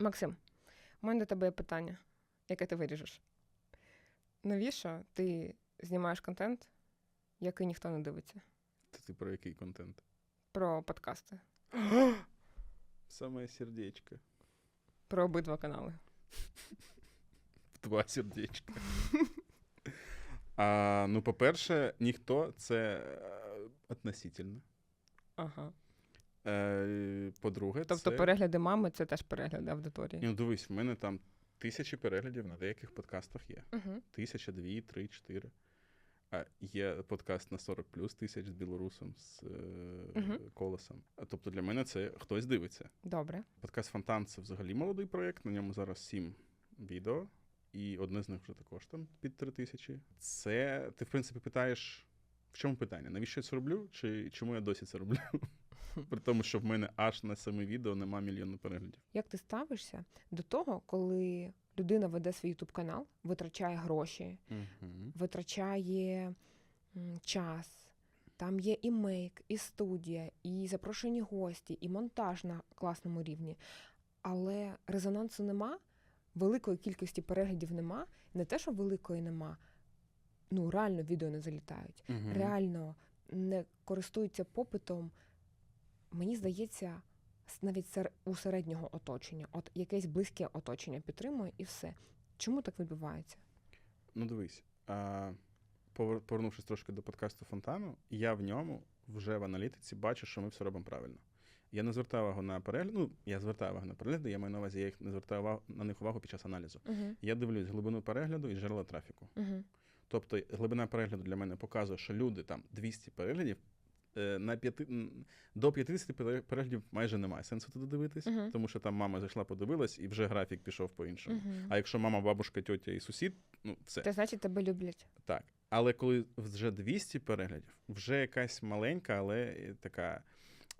Максим, у мене до тебе є питання, яке ти виріжеш. Навіщо ти знімаєш контент, який ніхто не дивиться? Це ти про який контент? Про подкасти, Саме сердечко. про обидва канали. Два сердечка. А, ну, по-перше, ніхто це е, относительно. Ага. Е, по-друге, Тобто це... перегляди мами це теж перегляди аудиторії. Ну, дивись, в мене там тисячі переглядів на деяких подкастах є. Угу. Тисяча, дві, три, чотири. А є подкаст на 40 плюс тисяч з білорусом, з е, Мгм. колесом. А, Тобто для мене це хтось дивиться. Добре. Подкаст Фонтан це взагалі молодий проєкт. На ньому зараз сім відео, і одне з них вже також там під три тисячі. Це ти, в принципі, питаєш, в чому питання? Навіщо я це роблю? Чи чому я досі це роблю? При тому, що в мене аж на семи відео нема мільйону переглядів. Як ти ставишся до того, коли людина веде свій ютуб канал, витрачає гроші, Угу. витрачає час. Там є і мейк, і студія, і запрошені гості, і монтаж на класному рівні. Але резонансу нема, великої кількості переглядів нема. Не те, що великої нема, ну реально відео не залітають, реально не користуються попитом. Мені здається, навіть у середнього оточення, от якесь близьке оточення підтримує і все. Чому так відбувається? Ну, дивись, а, повернувшись трошки до подкасту Фонтану, я в ньому вже в аналітиці бачу, що ми все робимо правильно. Я не звертаю увагу на перегляд. Ну, я звертаю увагу на перегляди, я маю на увазі, я їх не звертаю увагу, на них увагу під час аналізу. Угу. Я дивлюсь глибину перегляду і джерела трафіку. Угу. Тобто глибина перегляду для мене показує, що люди там 200 переглядів. Е, На п'яти до 50 переглядів майже немає сенсу туди дивитись, Мгм. тому що там мама зайшла, подивилась, і вже графік пішов по-іншому. Угу. А якщо мама, бабушка, тьотя і сусід, ну все. Це значить, тебе люблять. Так. Але коли вже 200 переглядів, вже якась маленька, але е, така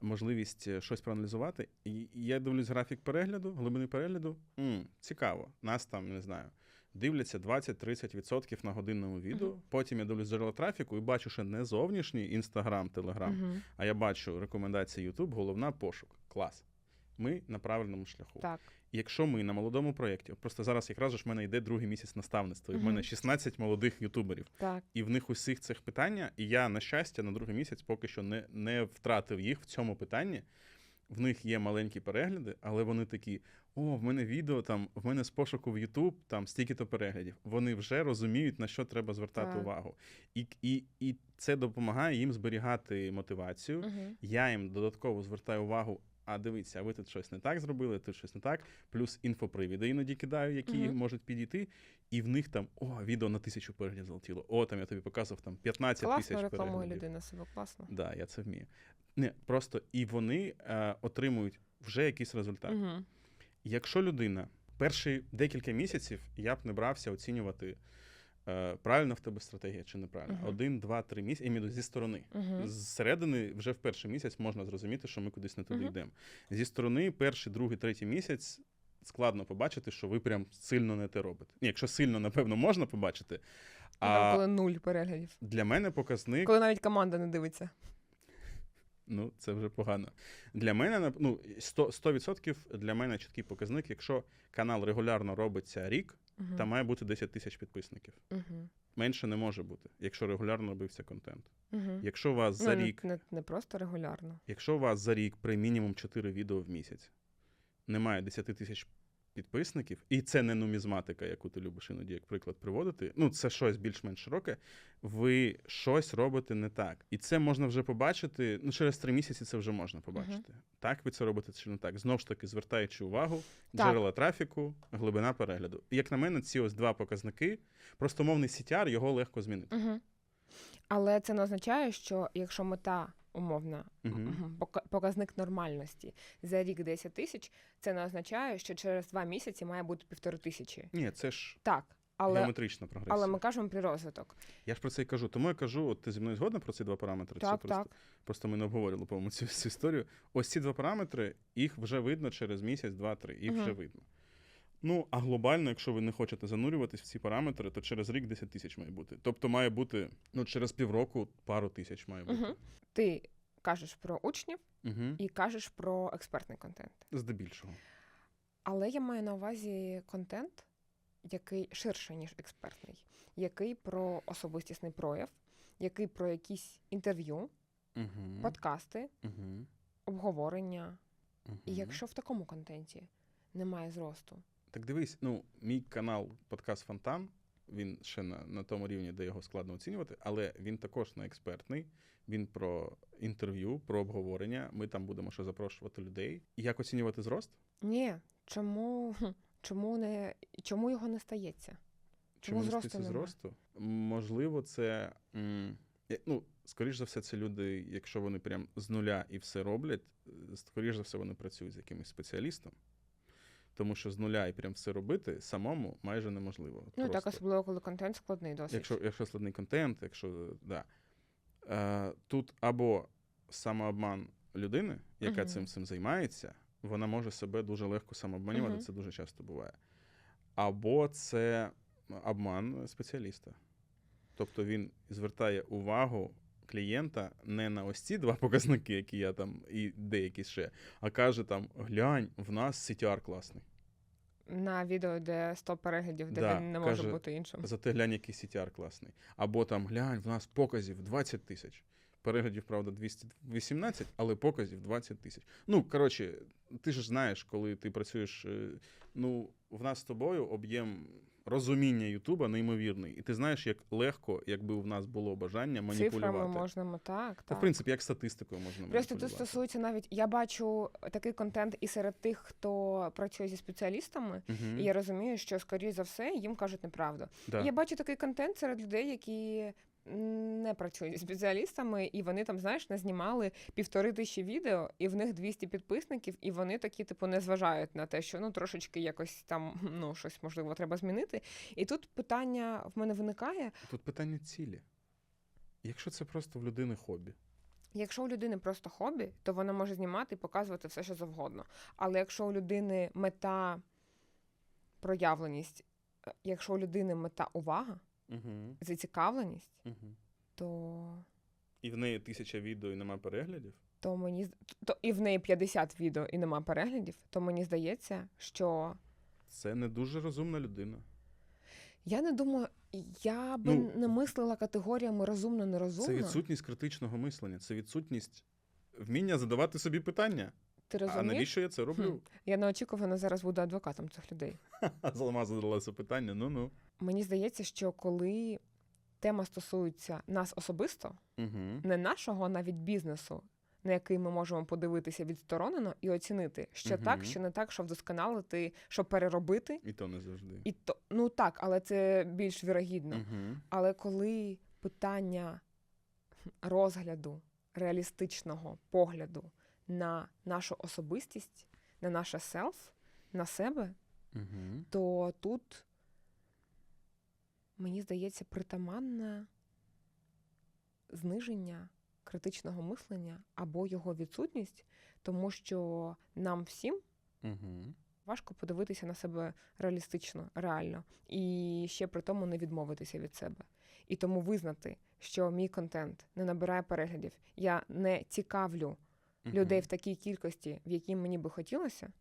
можливість е, щось проаналізувати. І і я дивлюсь графік перегляду, глибини перегляду. м цікаво. Нас там, не знаю, дивляться 20-30% на годинному відео. Мгм. Потім я дивлюсь джерела трафіку і бачу, що не зовнішній Інстаграм, Телеграм, а я бачу рекомендації Ютуб, головна пошук. Клас. Ми на правильному шляху. Так. Якщо ми на молодому проєкті, от просто зараз якраз ж в мене йде другий місяць наставництва, і в мене 16 молодих ютуберів, Так. і в них усіх цих питання, і я, на щастя, на другий місяць поки що не, не втратив їх в цьому питанні. В них є маленькі перегляди, але вони такі: о, в мене відео там, в мене з пошуку в YouTube там стільки-то переглядів. Вони вже розуміють, на що треба звертати Так. увагу. І, і, і це допомагає їм зберігати мотивацію. Угу. Я їм додатково звертаю увагу. А дивіться, а ви тут щось не так зробили, тут щось не так. Плюс інфопривіди іноді кидаю, які Мгм. можуть підійти. І в них там о, відео на тисячу переглядів залетіло. О, там я тобі показував там 15 Класно тисяч рекламує людина себе, класно. Да, я це вмію. Не, просто і вони е, отримують вже якийсь результат. Угу. Якщо людина перші декілька місяців я б не брався оцінювати, е, правильно в тебе стратегія чи неправильно. Мгм. Один, два, три місяці, я зі сторони. Угу. Зсередини вже в перший місяць можна зрозуміти, що ми кудись не туди Мгм. йдемо. Зі сторони, перший, другий, третій місяць складно побачити, що ви прям сильно не те робите. Ні, якщо сильно, напевно, можна побачити. А коли нуль переглядів. для мене показник, Коли навіть команда не дивиться. Ну це вже погано. Для мене ну, 100%, 100% для мене чіткий показник. Якщо канал регулярно робиться рік, Угу. там має бути 10 тисяч підписників. Угу. Менше не може бути, якщо регулярно робився контент. Угу. Якщо у вас Ну, за не, рік не, не просто регулярно. Якщо у вас за рік при мінімум 4 відео в місяць немає 10 тисяч підписників, і це не нумізматика, яку ти любиш іноді як приклад приводити. Ну, це щось більш-менш широке. Ви щось робите не так. І це можна вже побачити. Ну, через три місяці це вже можна побачити. Так ви це робите чи не так. Знову ж таки, звертаючи увагу, Так. джерела трафіку, глибина перегляду. І, Як на мене, ці ось два показники. Простомовний CTR, його легко змінити. Угу. Але це не означає, що якщо мета Мгм. мгм, показник нормальності за рік 10 тисяч, це не означає, що через два місяці має бути півтори тисячі. Ні, це ж Так, але, геометрична прогресія. але ми кажемо про розвиток. Я ж про це і кажу. Тому я кажу, от ти зі мною згодна про ці два параметри? Так, Це просто, так. просто ми не обговорили, по-моєму, цю, цю історію. Ось ці два параметри, їх вже видно через місяць, два-три. Їх Мгм. вже видно. Ну, а глобально, якщо ви не хочете занурюватись в ці параметри, то через рік 10 тисяч має бути. Тобто має бути, ну, через півроку пару тисяч має бути. Угу. Ти кажеш про учнів Угу. і кажеш про експертний контент. Здебільшого. Але я маю на увазі контент, який ширше, ніж експертний, який про особистісний прояв, який про якісь інтерв'ю, Угу. подкасти, Угу. обговорення. Угу. І якщо в такому контенті немає зросту, Так дивись, ну, мій канал Подкаст Фонтан, він ще на, на тому рівні, де його складно оцінювати, але він також не експертний. Він про інтерв'ю, про обговорення. Ми там будемо ще запрошувати людей. Як оцінювати зрост? ні, чому, чому, не, чому його не стається? Чому не зросту стається зросту? Можливо, це. Ну, скоріш за все, це люди, якщо вони прям з нуля і все роблять, е, скоріш за все, вони працюють з якимось спеціалістом. Тому що з нуля і прям все робити самому майже неможливо. Ну так, особливо, коли контент складний досить. Якщо, якщо складний контент, якщо да. Е, тут або самообман людини, яка Мгм. цим цим займається, вона може себе дуже легко самообманювати, Мгм. це дуже часто буває. Або це обман спеціаліста. Тобто він звертає увагу клієнта не на ось ці два показники, які я там, і деякі ще, а каже там: глянь, в нас CTR класний. На відео, де 100 переглядів, де Да, він не може бути іншим. Зате глянь, який CTR класний. Або там глянь, в нас показів 20 тисяч. Переглядів, правда, 218, але показів 20 тисяч. Ну, коротше, ти ж знаєш, коли ти працюєш. е, Ну, в нас з тобою об'єм розуміння Ютуба неймовірний. І ти знаєш, як легко, якби в нас було бажання маніпулювати. Цифрами можна так. Та, так. в принципі, як статистикою можна Просто тут стосується навіть, я бачу такий контент і серед тих, хто працює зі спеціалістами, угу. і я розумію, що скоріш за все їм кажуть неправду. Да. І Я бачу такий контент серед людей, які не працюють зі спеціалістами, і вони там, знаєш, не знімали півтори тисячі відео, і в них 200 підписників, і вони такі, типу, не зважають на те, що ну трошечки якось там ну щось можливо треба змінити. І тут питання в мене виникає: Тут питання цілі. Якщо це просто в людини хобі. Якщо у людини просто хобі, то вона може знімати і показувати все, що завгодно. Але якщо у людини мета проявленість, е, якщо у людини мета увага, Угу. зацікавленість, Угу. то, І в неї тисяча відео і нема переглядів. то мені то і в неї 50 відео і нема переглядів, то мені здається, що Це не дуже розумна людина. я не думаю, я би Ну, не мислила категоріями розумно нерозумно. Це відсутність критичного мислення, це відсутність вміння задавати собі питання. Ти А навіщо я це роблю? Я неочікувано зараз буду адвокатом цих людей. Залма задала це питання. Ну ну. Мені здається, що коли тема стосується нас особисто, Угу. не нашого а навіть бізнесу, на який ми можемо подивитися відсторонено і оцінити, що Мгм. так, що не так, що вдосконалити, що переробити. І то не завжди. І то ну так, але це більш вірогідно. Угу. Але коли питання розгляду реалістичного погляду на нашу особистість, на наше селф, на себе, Угу. то тут, мені здається, притаманне зниження критичного мислення або його відсутність, тому що нам всім Угу. важко подивитися на себе реалістично, реально, і ще при тому не відмовитися від себе. І тому визнати, що мій контент не набирає переглядів, я не цікавлю людей в такій кількості, в якій мені би хотілося,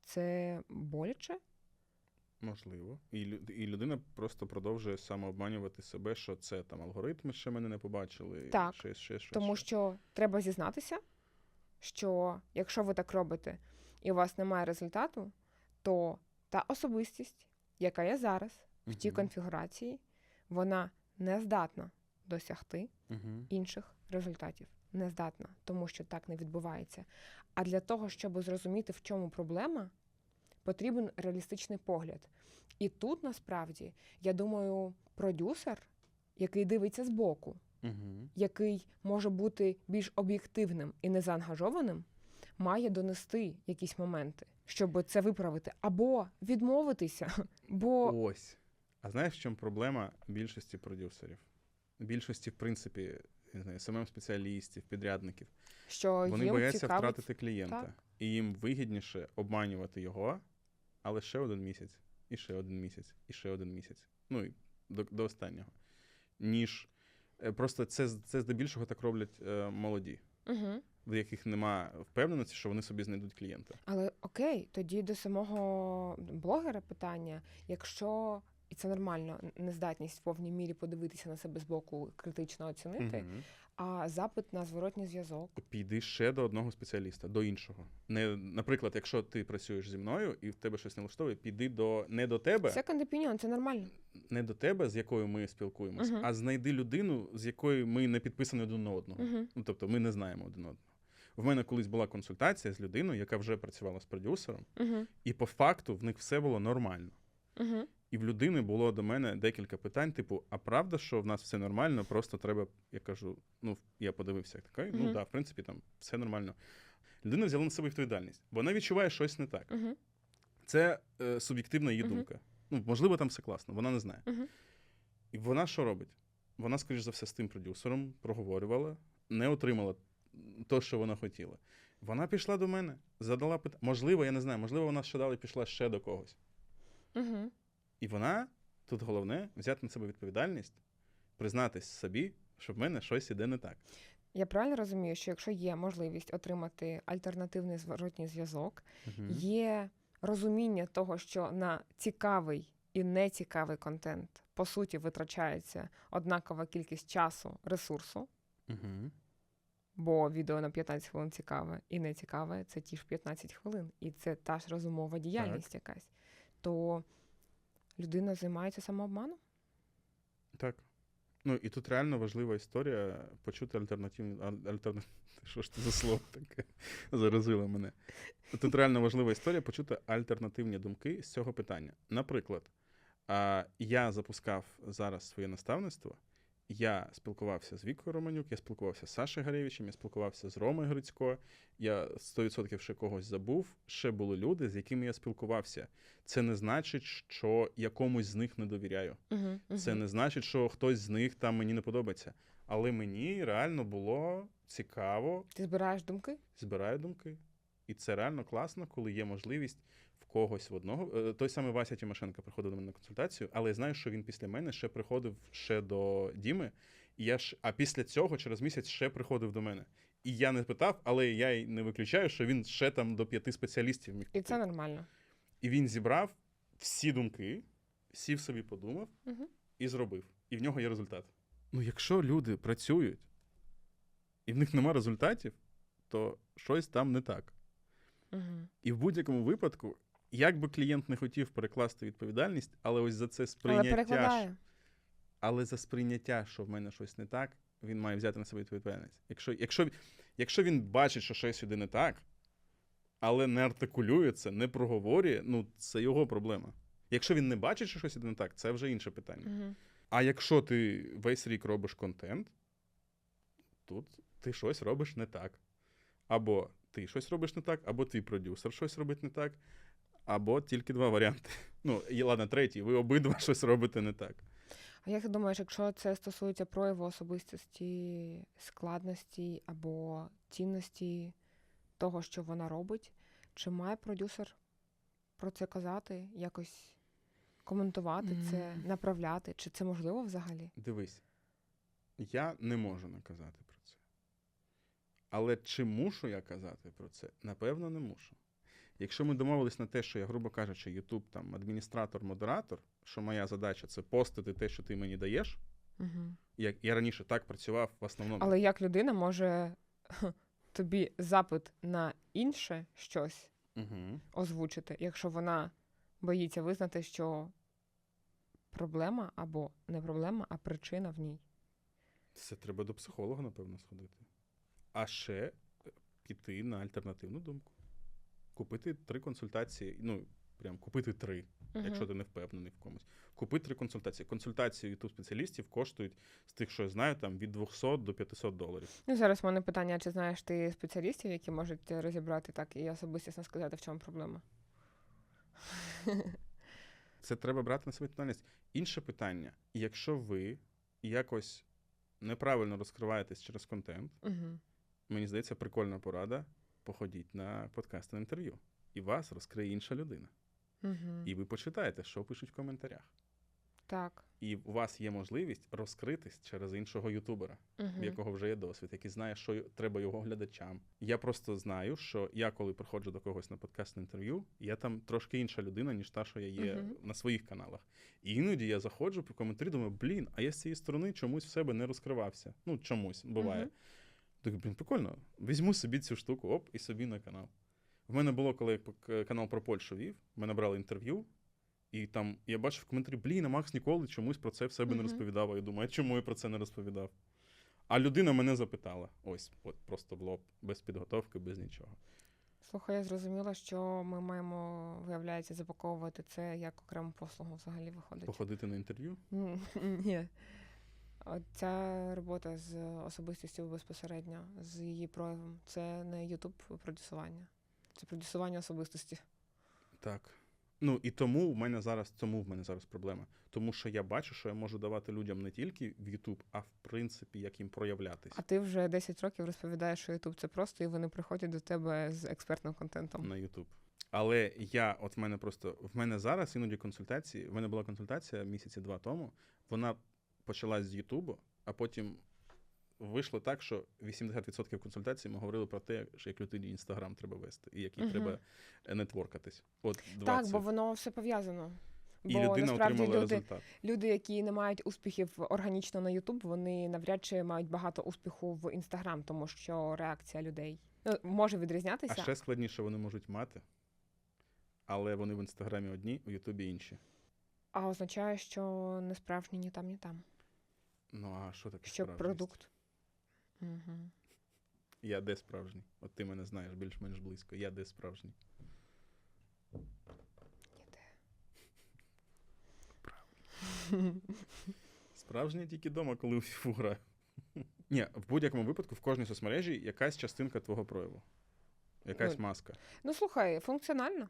це боляче. Можливо. І, і людина просто продовжує самообманювати себе, що це там алгоритми ще мене не побачили. Так, ще, ще, ще, Тому ще. що треба зізнатися, що якщо ви так робите і у вас немає результату, то та особистість, яка є зараз в тій Мгм. конфігурації, вона не здатна досягти Мгм. інших результатів. Не здатна, тому що так не відбувається. А для того, щоб зрозуміти, в чому проблема, потрібен реалістичний погляд. І тут насправді, я думаю, продюсер, який дивиться збоку, Мгм. який може бути більш об'єктивним і незаангажованим, має донести якісь моменти, щоб це виправити, або відмовитися. Бо Ось. А знаєш, в чому проблема більшості продюсерів? Більшості, в принципі, не знаю, самим спеціалістів, підрядників. що Вони їм бояться цікавить... втратити клієнта. Так. І їм вигідніше обманювати його, але ще один місяць, і ще один місяць, і ще один місяць. Ну і до, до останнього. Ніж е, просто це, це здебільшого так роблять е, молоді. Угу. в яких нема впевненості, що вони собі знайдуть клієнта. Але окей, тоді до самого блогера питання, якщо і це нормально, нездатність в повній мірі подивитися на себе збоку, критично оцінити, Мгм. а запит на зворотній зв'язок. Піди ще до одного спеціаліста, до іншого. Не, наприклад, якщо ти працюєш зі мною і в тебе щось не влаштовує, піди до не до тебе, Second opinion, це нормально. не до тебе, з якою ми спілкуємось, Мгм. а знайди людину, з якою ми не підписані один на одного. Угу. Ну, тобто ми не знаємо один одного. В мене колись була консультація з людиною, яка вже працювала з продюсером, Угу. і по факту в них все було нормально. Угу. І в людини було до мене декілька питань: типу, а правда, що в нас все нормально, просто треба, я кажу, ну, я подивився, як такий, ну Мгм. да, в принципі, там все нормально. Людина взяла на себе відповідальність. Вона відчуває щось не так. Угу. Це е, суб'єктивна її Мгм. думка. Ну, можливо, там все класно, вона не знає. І вона що робить? Вона, скоріш за все, з тим продюсером проговорювала, не отримала те, що вона хотіла. Вона пішла до мене, задала питання. Можливо, я не знаю, можливо, вона ще далі пішла ще до когось. Угу. І вона тут головне взяти на себе відповідальність, признатись собі, що в мене щось іде не так. Я правильно розумію, що якщо є можливість отримати альтернативний зворотній зв'язок, Мгм. є розуміння того, що на цікавий і нецікавий контент по суті витрачається однакова кількість часу, ресурсу, Мгм. бо відео на 15 хвилин цікаве і не цікаве це ті ж 15 хвилин, і це та ж розумова діяльність якась. То людина займається самообманом? Так. Ну і тут реально важлива історія почути альтернативні. альтернатив. Що ж це за слово таке? Заразило мене. Тут реально важлива історія почути альтернативні думки з цього питання. Наприклад, я запускав зараз своє наставництво. Я спілкувався з Вікою Романюк, я спілкувався з Сашею Гарєвичем, я спілкувався з Ромою Грицько. Я 100% ще когось забув. Ще були люди, з якими я спілкувався. Це не значить, що якомусь з них не довіряю. Угу, Це не значить, що хтось з них там мені не подобається. Але мені реально було цікаво, Ти збираєш думки? збираю думки. І це реально класно, коли є можливість когось в одного. Е, Той самий Вася Тимошенко приходив до мене на консультацію, але я знаю, що він після мене ще приходив ще до Діми. І я ж, а після цього, через місяць, ще приходив до мене. І я не питав, але я й не виключаю, що він ще там до п'яти спеціалістів міг. І це нормально. І він зібрав всі думки, сів собі подумав Угу. і зробив. І в нього є результат. Ну, якщо люди працюють і в них нема результатів, то щось там не так. Угу. І в будь-якому випадку, як би клієнт не хотів перекласти відповідальність, але ось за це Але сприйняття, ж- але за сприйняття, що в мене щось не так, він має взяти на себе відповідальність. Якщо, якщо, якщо він бачить, що щось іде не так, але не артикулює це, не проговорює, ну це його проблема. Якщо він не бачить, що щось іде не так, це вже інше питання. Угу. А якщо ти весь рік робиш контент, тут ти щось робиш не так. Або ти щось робиш не так, або твій продюсер щось робить не так, або тільки два варіанти. Ну, і ладно, третій, ви обидва щось робите не так. А як ти думаєш, якщо це стосується прояву особистості, складності або цінності того, що вона робить, чи має продюсер про це казати, якось коментувати це, направляти? Чи це можливо взагалі? Дивись, я не можу наказати про це. Але чи мушу я казати про це? Напевно, не мушу. Якщо ми домовились на те, що я, грубо кажучи, YouTube там адміністратор-модератор, що моя задача це постити те, що ти мені даєш. Угу. Як я раніше так працював в основному. Але як людина може тобі запит на інше щось Угу. озвучити, якщо вона боїться визнати, що проблема або не проблема, а причина в ній? Це треба до психолога, напевно, сходити. А ще е, піти на альтернативну думку. Купити три консультації, ну, прям купити три, якщо ти не впевнений в комусь. Купи три консультації. Консультації youtube спеціалістів коштують з тих, що я знаю, там від 200 до 500 доларів. Ну, зараз в мене питання, чи знаєш ти спеціалістів, які можуть розібрати так і особистісно сказати, в чому проблема? Це треба брати на себе відповідальність. Інше питання: якщо ви якось неправильно розкриваєтесь через контент, Угу. мені здається, прикольна порада. Походіть на подкасти на інтерв'ю. І вас розкриє інша людина. Угу. І ви почитаєте, що пишуть в коментарях. Так. І у вас є можливість розкритись через іншого ютубера, в Угу. якого вже є досвід, який знає, що треба його глядачам. Я просто знаю, що я, коли приходжу до когось на подкастне інтерв'ю, я там трошки інша людина, ніж та, що я є Мгм. на своїх каналах. І іноді я заходжу по коментарі, думаю, блін, а я з цієї сторони чомусь в себе не розкривався. Ну, чомусь буває. Мгм. Так, блін, прикольно. Візьму собі цю штуку, оп, і собі на канал. В мене було, коли я канал про Польщу вів, мене брали інтерв'ю, і там я бачив в коментарі, блін, а Макс ніколи чомусь про це в себе не розповідав. А я думаю, а чому я про це не розповідав? А людина мене запитала. Ось, от просто було без підготовки, без нічого. Слухай, я зрозуміла, що ми маємо, виявляється, запаковувати це як окрему послугу взагалі виходить. Походити на інтерв'ю. Ні. Ця робота з особистістю безпосередньо, з її проявом, це не Ютуб продюсування, це продюсування особистості. Так. Ну і тому в мене зараз тому в мене зараз проблема. Тому що я бачу, що я можу давати людям не тільки в YouTube, а в принципі, як їм проявлятись А ти вже 10 років розповідаєш, що Ютуб це просто, і вони приходять до тебе з експертним контентом. на YouTube. Але я, от в мене просто в мене зараз іноді консультації. В мене була консультація місяці два тому. Вона почалась з Ютубу, а потім вийшло так, що 80% консультацій ми говорили про те, що як людині інстаграм треба вести, і як їй Мгм. треба е, нетворкатись. От Так, бо воно все пов'язано. і бо людина насправді люди, результат. люди, які не мають успіхів органічно на Ютуб, вони навряд чи мають багато успіху в Інстаграм, тому що реакція людей ну, може відрізнятися. А ще складніше вони можуть мати, але вони в інстаграмі одні, у Ютубі інші. А означає, що не справжні ні там, ні там. Ну а що таке Що справжність? продукт. Угу. Я де справжній? От ти мене знаєш більш-менш близько. Я де справжній. Справжній тільки вдома, коли у фіфу граю. Ні, в будь-якому випадку в кожній соцмережі якась частинка твого прояву. Якась Ну, маска. Ну слухай, функціонально.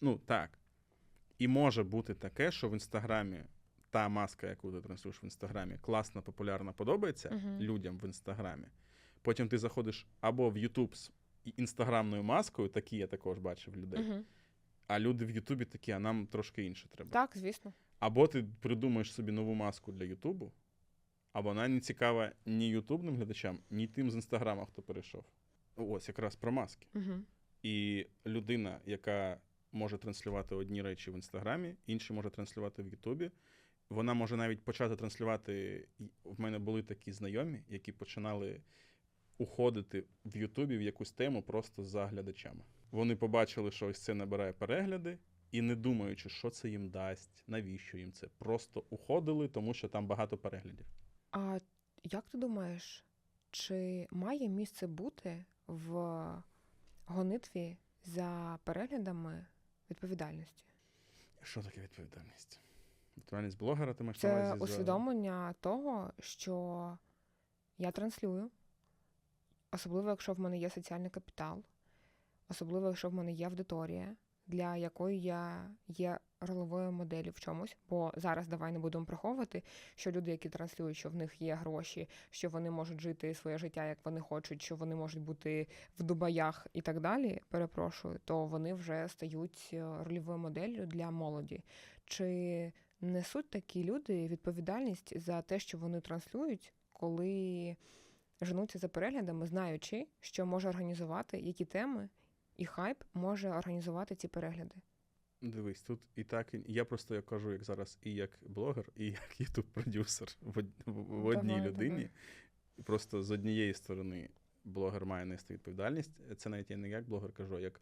Ну, так. І може бути таке, що в інстаграмі та маска, яку ти транслюєш в інстаграмі, класна, популярна, подобається Мгм. людям в інстаграмі. Потім ти заходиш або в Ютуб з інстаграмною маскою, такі я також бачив людей. Угу. А люди в Ютубі такі, а нам трошки інше треба. Так, звісно. Або ти придумаєш собі нову маску для Ютубу, а вона не цікава ні ютубним глядачам, ні тим з інстаграма, хто перейшов. Ось якраз про маски. Угу. І людина, яка може транслювати одні речі в інстаграмі, інші може транслювати в Ютубі. Вона може навіть почати транслювати. В мене були такі знайомі, які починали уходити в Ютубі в якусь тему просто за глядачами. Вони побачили, що ось це набирає перегляди, і не думаючи, що це їм дасть, навіщо їм це, просто уходили, тому що там багато переглядів. А як ти думаєш, чи має місце бути в гонитві за переглядами відповідальності? Що таке відповідальність? Відповідальність блогера, ти маєш на Це увазі за- усвідомлення того, що я транслюю, особливо якщо в мене є соціальний капітал, особливо якщо в мене є аудиторія, для якої я є роловою моделлю в чомусь. Бо зараз давай не будемо приховувати, що люди, які транслюють, що в них є гроші, що вони можуть жити своє життя, як вони хочуть, що вони можуть бути в Дубаях і так далі. Перепрошую, то вони вже стають е, рольовою моделлю для молоді. Чи несуть такі люди відповідальність за те, що вони транслюють, коли женуться за переглядами, знаючи, що може організувати, які теми і хайп може організувати ці перегляди. Дивись, тут і так, і я просто я кажу, як зараз і як блогер, і як ютуб-продюсер в, в, в одній Давай, людині. давай. Просто з однієї сторони блогер має нести відповідальність. Це навіть я не як блогер кажу, а як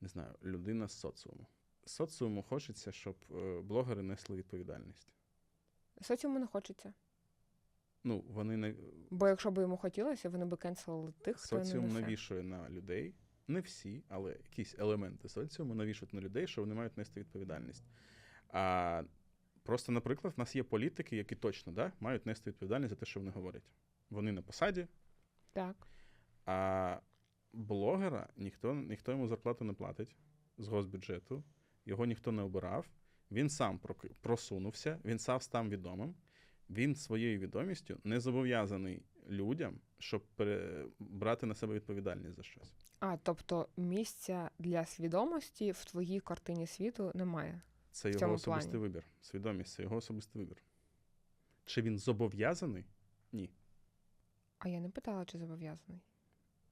не знаю, людина з соціуму. Соціуму хочеться, щоб е, блогери несли відповідальність. Соціуму не хочеться. Ну, вони не Бо якщо б йому хотілося, вони б кенселили тих, хто не соціум несе. навішує на людей. Не всі, але якісь елементи соціуму навішують на людей, що вони мають нести відповідальність. А просто, наприклад, в нас є політики, які точно да, мають нести відповідальність за те, що вони говорять. Вони на посаді, Так. а блогера ніхто, ніхто йому зарплату не платить з госбюджету, його ніхто не обирав. Він сам просунувся, він сам став відомим. Він своєю відомістю не зобов'язаний людям, щоб брати на себе відповідальність за щось. А, тобто місця для свідомості в твоїй картині світу немає. Це в його особистий плані. вибір. Свідомість це його особистий вибір. Чи він зобов'язаний? Ні. А я не питала, чи зобов'язаний.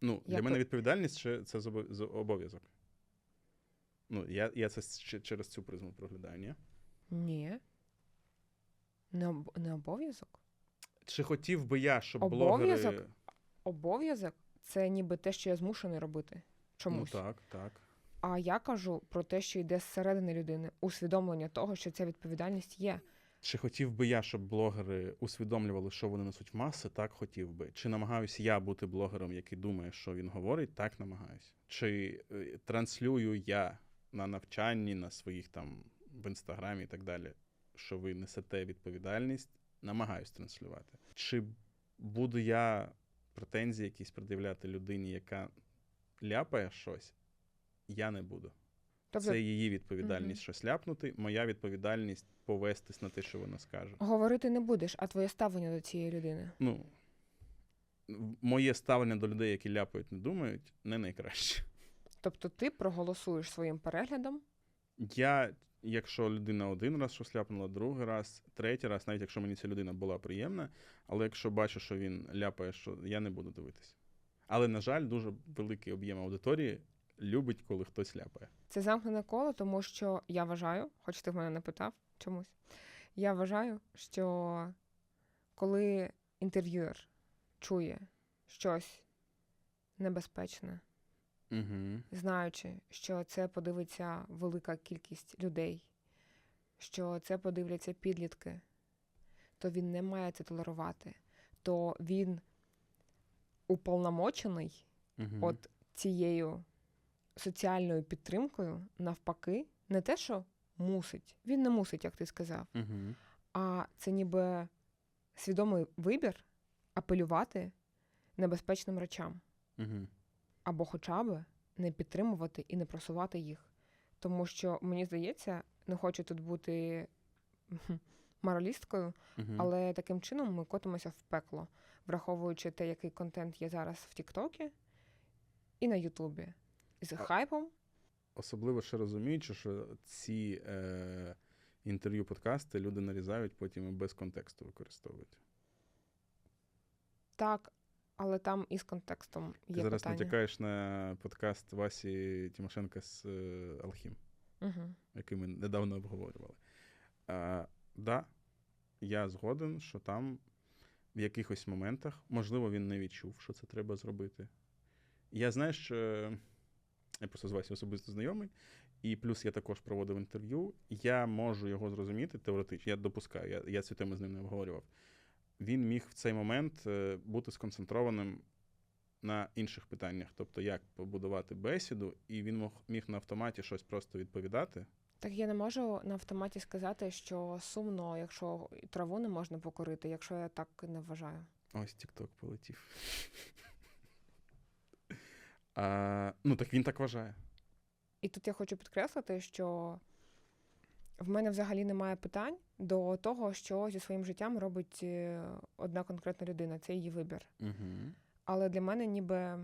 Ну, для Я мене по- відповідальність чи це обов'язок. Ну, я, я це через цю призму проглядаю, ні? Ні. Не, об... не обов'язок. Чи хотів би я, щоб Обов'язок? блогери. Обов'язок це ніби те, що я змушений робити. Чомусь. Ну так, так. А я кажу про те, що йде зсередини людини, усвідомлення того, що ця відповідальність є. Чи хотів би я, щоб блогери усвідомлювали, що вони несуть в маси? Так хотів би. Чи намагаюся я бути блогером, який думає, що він говорить? Так намагаюся. Чи е, транслюю я на навчанні, на своїх там в інстаграмі і так далі, що ви несете відповідальність? Намагаюсь транслювати. Чи буду я претензії якісь пред'являти людині, яка ляпає щось? Я не буду. Тобто Це її відповідальність Мгм. щось ляпнути, моя відповідальність повестись на те, що вона скаже. говорити не будеш, а твоє ставлення до цієї людини. Ну, моє ставлення до людей, які ляпають, не думають, не найкраще. Тобто ти проголосуєш своїм переглядом. Я, якщо людина один раз щось ляпнула, другий раз, третій раз, навіть якщо мені ця людина була приємна, але якщо бачу, що він ляпає, що я не буду дивитись. Але, на жаль, дуже великий об'єм аудиторії любить, коли хтось ляпає. Це замкнене коло, тому що я вважаю, хоч ти в мене не питав чомусь. Я вважаю, що коли інтерв'юер чує щось небезпечне, Угу. знаючи, що це подивиться велика кількість людей, що це подивляться підлітки, то він не має це толерувати. То він уполномочений Угу. от цією соціальною підтримкою, навпаки, не те, що мусить, він не мусить, як ти сказав, Угу. а це ніби свідомий вибір апелювати небезпечним речам Угу. Або хоча б не підтримувати і не просувати їх. Тому що мені здається, не хочу тут бути моралісткою, Угу. але таким чином ми котимося в пекло, враховуючи те, який контент є зараз в Тіктокі і на Ютубі. З хайпом. Особливо ще розуміючи, що ці е, інтерв'ю подкасти люди нарізають, потім і без контексту використовують. Так, але там і з контекстом Ти є зараз питання. натякаєш на подкаст Васі Тимошенка з е, Алхім, Угу. який ми недавно обговорювали. А, да, я згоден, що там в якихось моментах, можливо, він не відчув, що це треба зробити. Я знаю, що я просто з Васі особисто знайомий, і плюс я також проводив інтерв'ю. Я можу його зрозуміти теоретично. Я допускаю, я, я цю тему з ним не обговорював. Він міг в цей момент е, бути сконцентрованим на інших питаннях, тобто як побудувати бесіду, і він мог міг на автоматі щось просто відповідати. Так я не можу на автоматі сказати, що сумно, якщо траву не можна покорити, якщо я так не вважаю. Ось TikTok полетів. А, ну, так він так вважає. І тут я хочу підкреслити, що в мене взагалі немає питань до того, що зі своїм життям робить е, одна конкретна людина, це її вибір. Угу. Але для мене ніби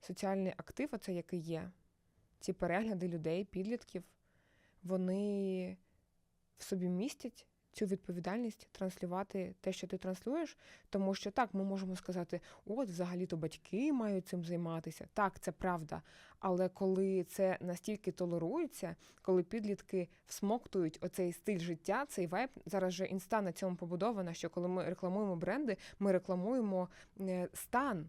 соціальний актив, оце який є, ці перегляди людей, підлітків, вони в собі містять цю відповідальність транслювати те, що ти транслюєш, тому що так, ми можемо сказати, от взагалі-то батьки мають цим займатися. Так, це правда. Але коли це настільки толерується, коли підлітки всмоктують оцей стиль життя, цей вайб, зараз же інста на цьому побудована, що коли ми рекламуємо бренди, ми рекламуємо е, стан.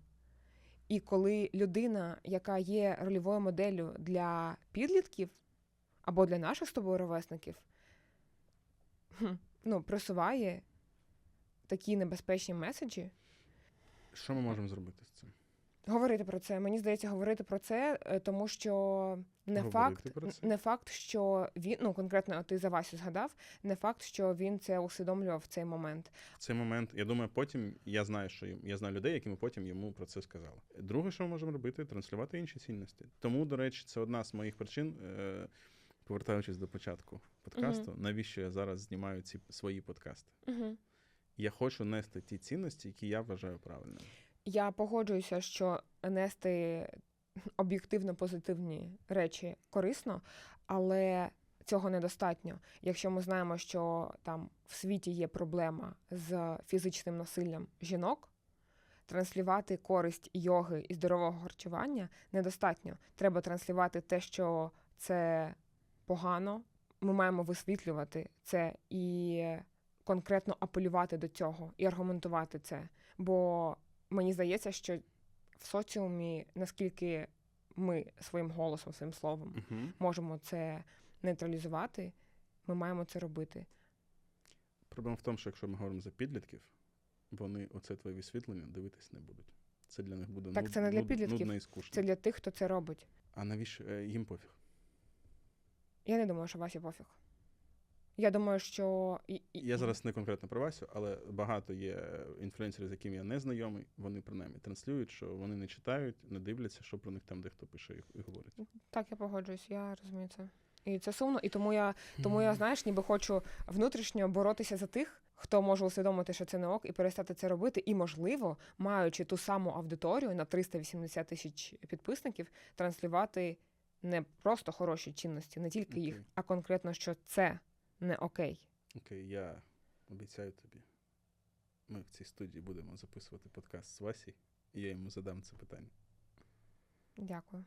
І коли людина, яка є рольовою моделлю для підлітків або для наших з тобою ровесників, ну, просуває такі небезпечні меседжі, Що ми можемо зробити з цим? говорити про це. Мені здається, говорити про це, е, тому що не Говорити факт, не факт, що він, ну конкретно ти за Васю згадав, не факт, що він це усвідомлював в цей момент. В цей момент, я думаю, потім я знаю, що я знаю людей, які ми потім йому про це сказали. Друге, що ми можемо робити, транслювати інші цінності. Тому, до речі, це одна з моїх причин, е, повертаючись до початку подкасту, навіщо я зараз знімаю ці свої подкасти. Угу. Я хочу нести ті цінності, які я вважаю правильними. Я погоджуюся, що нести об'єктивно позитивні речі корисно, але цього недостатньо. Якщо ми знаємо, що там в світі є проблема з фізичним насиллям жінок, транслювати користь йоги і здорового харчування недостатньо. Треба транслювати те, що це погано. Ми маємо висвітлювати це і конкретно апелювати до цього і аргументувати це. Бо мені здається, що в соціумі, наскільки ми своїм голосом, своїм словом Угу. можемо це нейтралізувати, ми маємо це робити. Проблема в тому, що якщо ми говоримо за підлітків, вони оце твоє висвітлення дивитись не будуть. Це для них буде Так, це не для підлітків. нудно і скучно. Це для тих, хто це робить. А навіщо е, їм пофіг? Я не думаю, що Васі пофіг. Я думаю, що Я зараз не конкретно про Васю, але багато є інфлюенсерів, з якими я не знайомий. Вони принаймні транслюють, що вони не читають, не дивляться, що про них там дехто пише і, і говорить. так я погоджуюсь, я розумію це. І це сумно, і тому я тому я, знаєш, ніби хочу внутрішньо боротися за тих, хто може усвідомити, що це не ок, і перестати це робити. І, можливо, маючи ту саму аудиторію на 380 тисяч підписників, транслювати не просто хороші цінності, не тільки їх, okay. а конкретно, що це не окей. Окей, я обіцяю тобі. Ми в цій студії будемо записувати подкаст з Васі, і я йому задам це питання. Дякую.